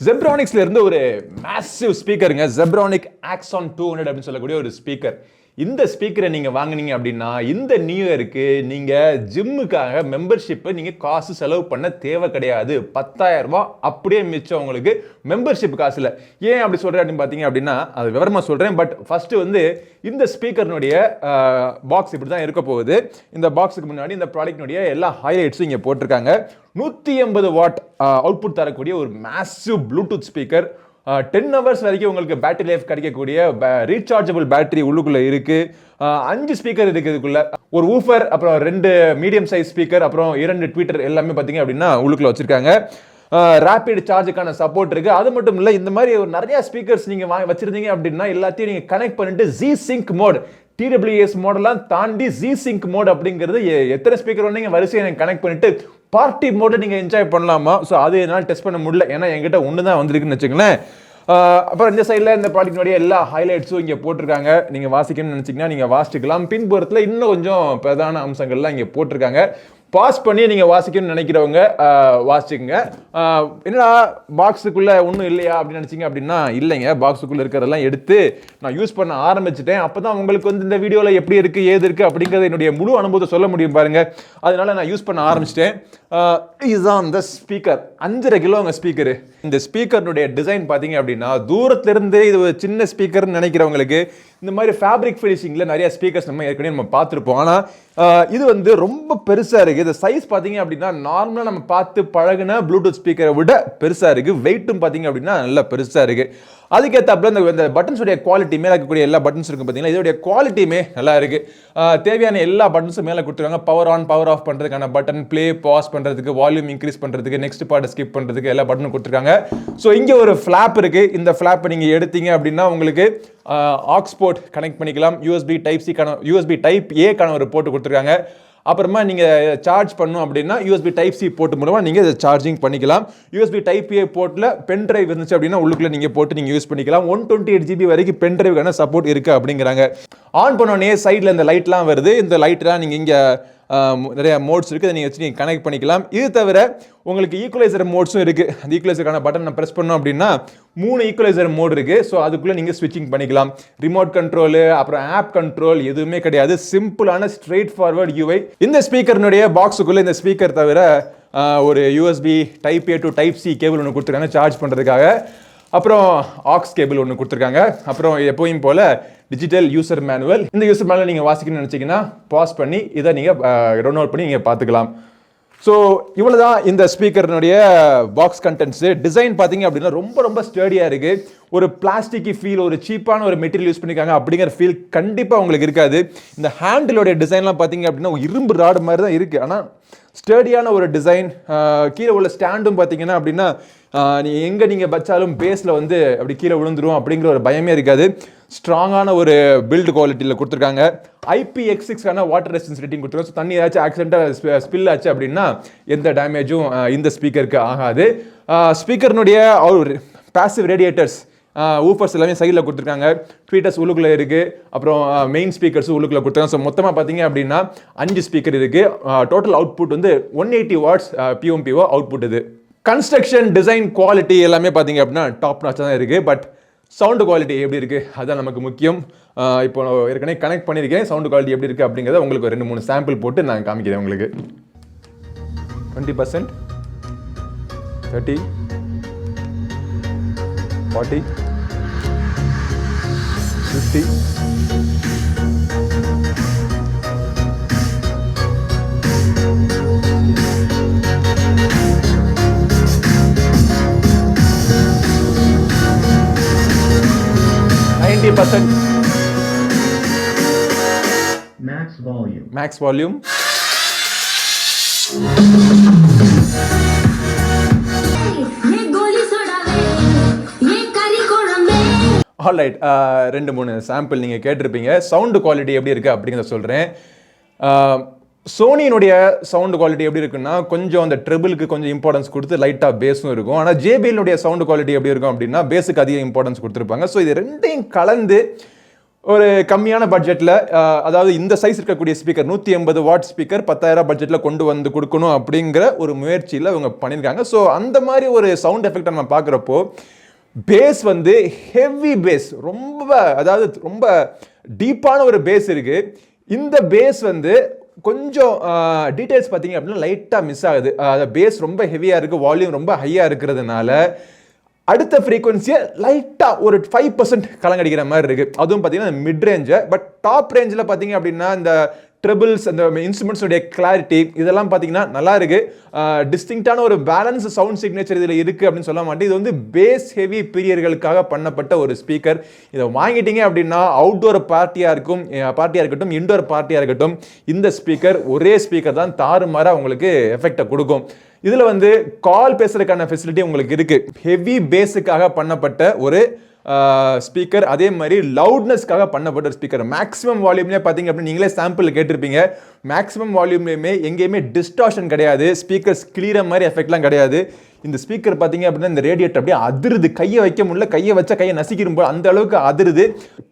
ஜெப்ரானிக்ஸ்ல இருந்து ஒரு மேசிவ் ஸ்பீக்கருங்க ஜெப்ரானிக் ஆக்ஸான் டூ ஹண்ட்ரட் அப்படின்னு சொல்லக்கூடிய ஒரு ஸ்பீக்கர் இந்த ஸ்பீக்கரை நீங்கள் வாங்குனீங்க அப்படின்னா இந்த நியூ இயருக்கு நீங்கள் ஜிம்முக்காக மெம்பர்ஷிப்பை நீங்கள் காசு செலவு பண்ண தேவை கிடையாது. பத்தாயிரரூபா அப்படியே மிச்சம் உங்களுக்கு மெம்பர்ஷிப் காசில் ஏன் அப்படி சொல்கிறேன் அப்படின்னு பார்த்தீங்க அப்படின்னா அது விவரமாக சொல்கிறேன் பட் ஃபஸ்ட்டு வந்து இந்த ஸ்பீக்கர்னுடைய பாக்ஸ் இப்படி தான் இருக்க போகுது. இந்த பாக்ஸுக்கு முன்னாடி இந்த ப்ராடக்ட்னுடைய எல்லா ஹைலைட்ஸும் இங்கே போட்டிருக்காங்க. நூற்றி எண்பது வாட் அவுட்புட் தரக்கூடிய ஒரு massive Bluetooth speaker ten hours வரைக்கும் உங்களுக்கு பேட்டரி லைஃப் கிடைக்கக்கூடிய ரீசார்ஜபிள் பேட்டரி உள்ளுக்குள்ளே இருக்குது அஞ்சு ஸ்பீக்கர் இருக்குது இதுக்குள்ளே ஒரு ஊஃபர் அப்புறம் ரெண்டு மீடியம் சைஸ் ஸ்பீக்கர் அப்புறம் இரண்டு ட்விட்டர் எல்லாமே பார்த்தீங்க அப்படின்னா உள்ளுக்குள்ளே வச்சுருக்காங்க. ரேப்பிட் சார்ஜுக்கான சப்போர்ட் இருக்குது அது மட்டும் இல்லை இந்த மாதிரி ஒரு நிறைய ஸ்பீக்கர்ஸ் நீங்கள் வாங்கி வச்சுருந்தீங்க அப்படின்னா எல்லாத்தையும் நீங்கள் கனெக்ட் பண்ணிட்டு ஜி சிங்க் மோட் டிடபிள்யூஎஸ் மோடெல்லாம் தாண்டி ஜி சிங்க் மோட் அப்படிங்கிறது எ- எத்தனை ஸ்பீக்கர் நீங்க வரிசையை எனக்கு கனெக்ட் பண்ணிட்டு பார்ட்டி மோட நீங்கள் என்ஜாய் பண்ணலாமா? ஸோ அது என்னால் டெஸ்ட் பண்ண முடியல. ஏன்னா என்கிட்ட ஒன்று தான் வந்திருக்குன்னு வச்சுக்கங்களேன். அப்புறம் இந்த சைடில் இந்த ப்ராடக்ட்னுடைய எல்லா ஹைலைட்ஸும் இங்கே போட்டிருக்காங்க. நீங்கள் வாசிக்கணும்னு நினச்சிங்கன்னா நீங்கள் வாசிக்கலாம். பின்புறத்தில் இன்னும் கொஞ்சம் பிரதான அம்சங்கள்லாம் இங்கே போட்டிருக்காங்க. பாஸ் பண்ணி நீங்கள் வாசிக்கணும்னு நினைக்கிறவங்க வாசிச்சுக்கோங்க. என்னடா பாக்ஸுக்குள்ளே ஒன்றும் இல்லையா அப்படின்னு நினச்சிங்க அப்படின்னா இல்லைங்க. பாக்ஸுக்குள்ளே இருக்கிறதெல்லாம் எடுத்து நான் யூஸ் பண்ண ஆரம்பிச்சிட்டேன். அப்போ தான் உங்களுக்கு வந்து இந்த வீடியோவில் எப்படி இருக்குது ஏது இருக்குது அப்படிங்கிறது என்னுடைய முழு அனுபவத்தை சொல்ல முடியும் பாருங்கள் அதனால் நான் யூஸ் பண்ண ஆரம்பிச்சிட்டேன். இதுதான் இந்த ஸ்பீக்கர் அஞ்சரை கிலோங்க ஸ்பீக்கரு இந்த ஸ்பீக்கர்னுடைய டிசைன் பார்த்தீங்க அப்படின்னா தூரத்துலேருந்து இது ஒரு சின்ன ஸ்பீக்கர்னு நினைக்கிறவங்களுக்கு இந்த மாதிரி ஃபேப்ரிக் ஃபினிஷிங்கில் நிறைய ஸ்பீக்கர்ஸ் நம்ம ஏற்கனவே நம்ம பார்த்துருப்போம். ஆனால் இது வந்து ரொம்ப பெருசாக இருக்குது இந்த சைஸ் பார்த்தீங்க அப்படின்னா நார்மலாக நம்ம பார்த்து பழகுன ப்ளூடூத் ஸ்பீக்கரை விட பெருசாக இருக்குது வெயிட்டும் பார்த்தீங்க அப்படின்னா நல்லா பெருசாக இருக்குது அதுக்கேற்றாப்புல இந்த இந்த பட்டன்ஸுடைய குவாலிட்டி மேலே இருக்கக்கூடிய எல்லா பட்டன்ஸ் இருக்கும் பார்த்தீங்களா இதோடைய குவாலிட்டியுமே நல்லா இருக்குது தேவையான எல்லா பட்டன்ஸும் மேலே கொடுத்துருக்காங்க. பவர் ஆன் பவர் ஆஃப் பண்ணுறதுக்கான பட்டன் ப்ளே பாஸ் பண்ணுறதுக்கு வால்யூம் இன்க்ரீஸ் பண்ணுறதுக்கு நெக்ஸ்ட் பாட்டை ஸ்கிப் பண்ணுறதுக்கு எல்லா பட்டனும் கொடுத்துருக்காங்க. ஸோ இங்கே ஒரு ஃப்ளாப் இருக்குது இந்த ஃப்ளாப்பை நீங்கள் எடுத்தீங்க அப்படின்னா உங்களுக்கு ஆக்ஸ்போர்ட் கனெக்ட் பண்ணிக்கலாம். யூஎஸ்பி டைப் சிக்கான யூஎஸ்பி டைப் ஏக்கான ஒரு போட்டு கொடுத்துருக்காங்க. அப்புறமா நீங்கள் சார்ஜ் பண்ணும் அப்படின்னா யூஎஸ்பி டைப் சி போர்ட் மூலமாக நீங்கள் இதை சார்ஜிங் பண்ணிக்கலாம். யூஎஸ்பி டைப் ஏ போர்ட்டில் பென் டிரைவ் இருந்துச்சு அப்படின்னா உள்ளுக்குள்ளே நீங்கள் போட்டு நீங்கள் யூஸ் பண்ணிக்கலாம். ஒன் டுவெண்ட்டி எயிட் ஜிபி வரைக்கும் பென் டிரைவுக்கான சப்போர்ட் இருக்குது அப்படிங்கிறாங்க. ஆன் பண்ணோடனே சைடில் இந்த லைட்லாம் வருது. இந்த லைட்லாம் நீங்கள் இங்கே நிறையா மோட்ஸ் இருக்குது. அதை நீங்கள் வச்சு நீங்கள் கனெக்ட் பண்ணிக்கலாம். இது தவிர உங்களுக்கு ஈக்குவலைசர் மோட்ஸும் இருக்குது அந்த ஈக்குவலைசருக்கான பட்டன் நான் ப்ரெஸ் பண்ணோம் அப்படின்னா மூணு ஈக்குவலைசர் மோட் இருக்குது ஸோ அதுக்குள்ளே நீங்கள் ஸ்விட்சிங் பண்ணிக்கலாம். ரிமோட் கண்ட்ரோலு அப்புறம் ஆப் கண்ட்ரோல் எதுவுமே கிடையாது. சிம்பிளான ஸ்ட்ரெயிட் ஃபார்வர்ட் யூஐ இந்த ஸ்பீக்கர்னுடைய பாக்ஸுக்குள்ளே இந்த ஸ்பீக்கர் தவிர ஒரு USB type A to type C cable ஒன்று கொடுத்துருக்காங்க. சார்ஜ் பண்ணுறதுக்காக அப்புறம் ஆக்ஸ் கேபிள் ஒன்று கொடுத்துருக்காங்க. அப்புறம் எப்போயும் போல் டிஜிட்டல் யூசர் மேனுவல் இந்த யூசர் மேனுவல் நீங்கள் வாசிக்கணும்னு நினச்சிங்கன்னா பாஸ் பண்ணி இதை நீங்கள் டவுன்லோட் பண்ணி நீங்கள் பார்த்துக்கலாம். ஸோ இவ்வளோ தான் இந்த ஸ்பீக்கர்னுடைய பாக்ஸ் கண்டென்ட்ஸு டிசைன் பார்த்தீங்க அப்படின்னா ரொம்ப ரொம்ப ஸ்டடியாக இருக்குது ஒரு பிளாஸ்டிக் ஃபீல் ஒரு சீப்பான ஒரு மெட்டீரியல் யூஸ் பண்ணியிருக்காங்க அப்படிங்கிற ஃபீல் கண்டிப்பாக உங்களுக்கு இருக்காது. இந்த ஹேண்டிலோடைய டிசைன்லாம் பார்த்தீங்க அப்படின்னா இரும்பு ராடு மாதிரி தான் இருக்குது ஆனால் ஸ்டடியான ஒரு டிசைன் கீழே உள்ள ஸ்டாண்டும் பார்த்தீங்கன்னா அப்படின்னா நீ எங்கே நீங்கள் வச்சாலும் பேஸில் வந்து அப்படி கீழே விழுந்துரும் அப்படிங்கிற ஒரு பயமே இருக்காது. ஸ்ட்ராங்கான ஒரு பில்டு குவாலிட்டியில் கொடுத்துருக்காங்க. ஐபி எக்ஸ் சிக்ஸ்க்கான வாட்டர் ரெசிஸ்டன்ஸ் ரேட்டிங் கொடுத்துருக்கோம் ஸோ தண்ணி ஏதாச்சும் ஆக்சிடென்ட்டாக ஸ்பில் ஆச்சு அப்படின்னா எந்த டேமேஜும் இந்த ஸ்பீக்கருக்கு ஆகாது. ஸ்பீக்கர்னுடைய பாசிவ் ரேடியேட்டர்ஸ் ஊஃபர்ஸ் எல்லாமே சைடில் கொடுத்துருக்காங்க. ட்வீட்டர்ஸ் உள்ளுக்குள்ளே இருக்குது அப்புறம் மெயின் ஸ்பீக்கர்ஸ் உள்ளுக்குள்ளே கொடுத்துருக்காங்க. ஸோ மொத்தமாக பார்த்தீங்க அப்படின்னா அஞ்சு ஸ்பீக்கர் இருக்குது டோட்டல் அவுட்புட் வந்து one eighty watts PMPO output இது. கன்ஸ்ட்ரக்ஷன் டிசைன் குவாலிட்டி எல்லாமே பார்த்தீங்க அப்படின்னா டாப் நாச்சாக தான் இருக்குது பட் சவுண்டு குவாலிட்டி எப்படி இருக்குது அதுதான் நமக்கு முக்கியம். இப்போ நான் ஏற்கனவே கனெக்ட் பண்ணியிருக்கேன். சவுண்டு குவாலிட்டி எப்படி இருக்குது அப்படிங்கிறத உங்களுக்கு ரெண்டு மூணு சாம்பிள் போட்டு நான் காமிக்கிறேன் உங்களுக்கு. Twenty percent thirty forty fifty ninety percent Max volume. Max volume alright uh, ரெண்டு மூணு சாம்பிள் நீங்கள் கேட்டிருப்பீங்க. சவுண்டு குவாலிட்டி எப்படி இருக்குது அப்படிங்கிறத சொல்கிறேன் uh, சோனியினுடைய சவுண்டு குவாலிட்டி எப்படி இருக்குன்னா கொஞ்சம் அந்த ட்ரிபிளுக்கு கொஞ்சம் இம்பார்ட்டன்ஸ் கொடுத்து லைட்டாக பேஸும் இருக்கும். ஆனால் ஜேபிஎல்லுடைய சவுண்டு குவாலிட்டி எப்படி இருக்கும் அப்படின்னா பேஸுக்கு அதிக இம்பார்ட்டன்ஸ் கொடுத்துருப்பாங்க. ஸோ இது ரெண்டையும் கலந்து ஒரு கம்மியான பட்ஜெட்டில் uh, அதாவது இந்த சைஸ் இருக்கக்கூடிய ஸ்பீக்கர் நூற்றி எண்பது வாட் ஸ்பீக்கர் பத்தாயிரம் பட்ஜெட்டில் கொண்டு வந்து கொடுக்கணும் அப்படிங்கிற ஒரு முயற்சியில் இவங்க பண்ணியிருக்காங்க. ஸோ அந்த மாதிரி ஒரு சவுண்ட் எஃபெக்டை நம்ம பார்க்குறப்போ பேஸ் வந்து ஹெவி பேஸ் ரொம்ப அதாவது ரொம்ப டீப்பான ஒரு பேஸ் இருக்குது இந்த பேஸ் வந்து கொஞ்சம் டீட்டெயில்ஸ் பார்த்தீங்க அப்படின்னா லைட்டாக மிஸ் ஆகுது. பேஸ் ரொம்ப ஹெவியாக இருக்குது வால்யூம் ரொம்ப ஹையாக இருக்கிறதுனால அடுத்த ஃப்ரீக்வன்சியை லைட்டாக ஒரு ஃபைவ் பர்சன்ட் கலங்கடிக்கிற மாதிரி இருக்குது அதுவும் பார்த்தீங்கன்னா மிட் ரேஞ்சை பட் டாப் ரேஞ்சில் பார்த்தீங்க அப்படின்னா இந்த ட்ரிபிள்ஸ் அந்த இன்ஸ்ட்ருமெண்ட்ஸுடைய கிளாரிட்டி இதெல்லாம் பார்த்தீங்கன்னா நல்லா இருக்கு. டிஸ்டிங்டான ஒரு பேலன்ஸ் சவுண்ட் சிக்னேச்சர் இதில் இருக்குது அப்படின்னு சொல்ல மாட்டேன். இது வந்து பேஸ் ஹெவி பீரியர்களுக்காக பண்ணப்பட்ட ஒரு ஸ்பீக்கர் இதை வாங்கிட்டீங்க அப்படின்னா அவுட்டோர் பார்ட்டியாக இருக்கும் பார்ட்டியாக இருக்கட்டும் இன்டோர் பார்ட்டியாக இருக்கட்டும் இந்த ஸ்பீக்கர் ஒரே ஸ்பீக்கர் தான் தாறுமாறாக உங்களுக்கு எஃபெக்டை கொடுக்கும். இதில் வந்து கால் பேசுறதுக்கான ஃபெசிலிட்டி உங்களுக்கு இருக்குது ஹெவி பேஸுக்காக பண்ணப்பட்ட ஒரு ஸ்பீக்கர் அதே மாதிரி லவுட்னஸ்க்காக பண்ணப்பட்ட ஒரு ஸ்பீக்கர் மேக்ஸிமம் வால்யூம்லேயே பார்த்தீங்க அப்படின்னு நீங்களே சாம்பிள் கேட்டிருப்பீங்க. மேக்ஸிமம் வால்யூம்லேயுமே எங்கேயுமே டிஸ்டார்ஷன் கிடையாது. ஸ்பீக்கர்ஸ் கிளியர் மாதிரி எஃபெக்ட்லாம் கிடையாது. இந்த ஸ்பீக்கர் பார்த்தீங்க அப்படின்னா இந்த ரேடியேட்டர் அப்படியே அதிருது. கையை வைக்க முடியல. கையை வச்சா கையை நசிக்கிடும் போது அந்த அளவுக்கு அதிருது.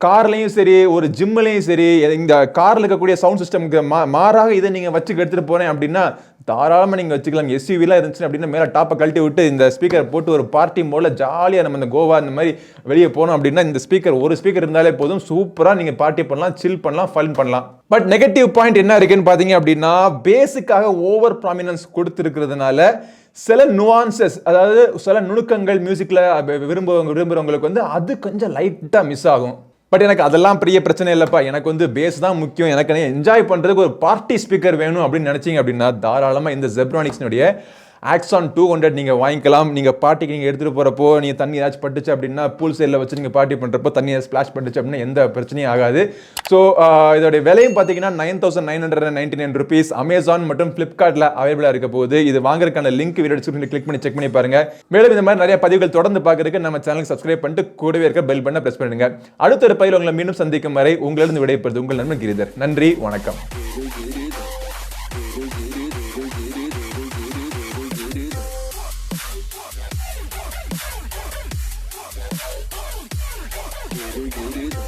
கார்லையும் சரி ஒரு ஜிம்லையும் சரி இந்த காரில் இருக்கக்கூடிய சவுண்ட் சிஸ்டம்க்கு மா மாறாக இதை நீங்கள் வச்சு எடுத்துகிட்டு போனேன் அப்படின்னா தாராளமாக நீங்கள் வச்சுக்கலாம். எஸ்யூவிலாம் இருந்துச்சு அப்படின்னா மேலே டாப்பை கழட்டி விட்டு இந்த ஸ்பீக்கர் போட்டு ஒரு பார்ட்டி மோடில் ஜாலியாக நம்ம இந்த கோவா இந்த மாதிரி வெளியே போனோம் அப்படின்னா இந்த ஸ்பீக்கர் ஒரு ஸ்பீக்கர் இருந்தாலே போதும். சூப்பராக நீங்கள் பார்ட்டி பண்ணலாம் சில் பண்ணலாம் ஃபன் பண்ணலாம். பட் நெகட்டிவ் பாயிண்ட் என்ன இருக்குன்னு பார்த்தீங்க அப்படின்னா பேஸுக்காக ஓவர் ப்ராமினன்ஸ் கொடுத்துருக்கிறதுனால சில நுவான்சஸ் அதாவது சில நுணுக்கங்கள் மியூசிக்கில் விரும்புவவங்க விரும்புகிறவங்களுக்கு வந்து அது கொஞ்சம் லைட்டாக மிஸ் ஆகும். பட் எனக்கு அதெல்லாம் பெரிய பிரச்சனை இல்லைப்பா. எனக்கு வந்து பேஸ் தான் முக்கியம். எனக்கு என்ஜாய் பண்ணுறதுக்கு ஒரு பார்ட்டி ஸ்பீக்கர் வேணும் அப்படின்னு நினச்சிங்க அப்படின்னா தாராளமாக இந்த ஜெப்ரானிக்ஸ்னுடைய ஆக்ஸான் டூ ஹண்ட்ரட் நீங்கள் வாங்கிக்கலாம். நீங்கள் பாட்டிக்கு நீங்கள் எடுத்துகிட்டு போகிறப்போ நீங்கள் தண்ணி ஏதாச்சும் பட்டுச்சு அப்படின்னா பூல் சைடில் வச்சு நீங்கள் பார்ட்டி பண்ணுறப்போ தண்ணி ஸ்ப்ளாஷ் பட்டுச்சு அப்படின்னா எந்த பிரச்சனையும் ஆகாது. ஸோ இதோடைய விலையும் பார்த்தீங்கன்னா nine thousand nine hundred ninety nine rupees Amazon மற்றும் ஃப்ளிப்கார்ட்டில் அவைலபிளாக இருக்க போகுது. இது வாங்குறதுக்கான லிங்க் வீடியோ டிஸ்கிரிப்ஷனில் கிளிக் பண்ணி செக் பண்ணி பாருங்கள் மேலும் இந்த மாதிரி நிறைய பதிவுகள் தொடர்ந்து பார்க்குறதுக்கு நம்ம சேனலுக்கு சப்ஸ்கிரைப் பண்ணிட்டு கூடவே இருக்க பெல் பண்ண ப்ரெஸ் பண்ணுங்க. அடுத்த ஒரு பயிர் உங்களை மீண்டும் சந்திக்கும் வரை உங்களிடம் விடைபெறுது உங்கள் நண்பன் கிரிதர். நன்றி வணக்கம். Querido.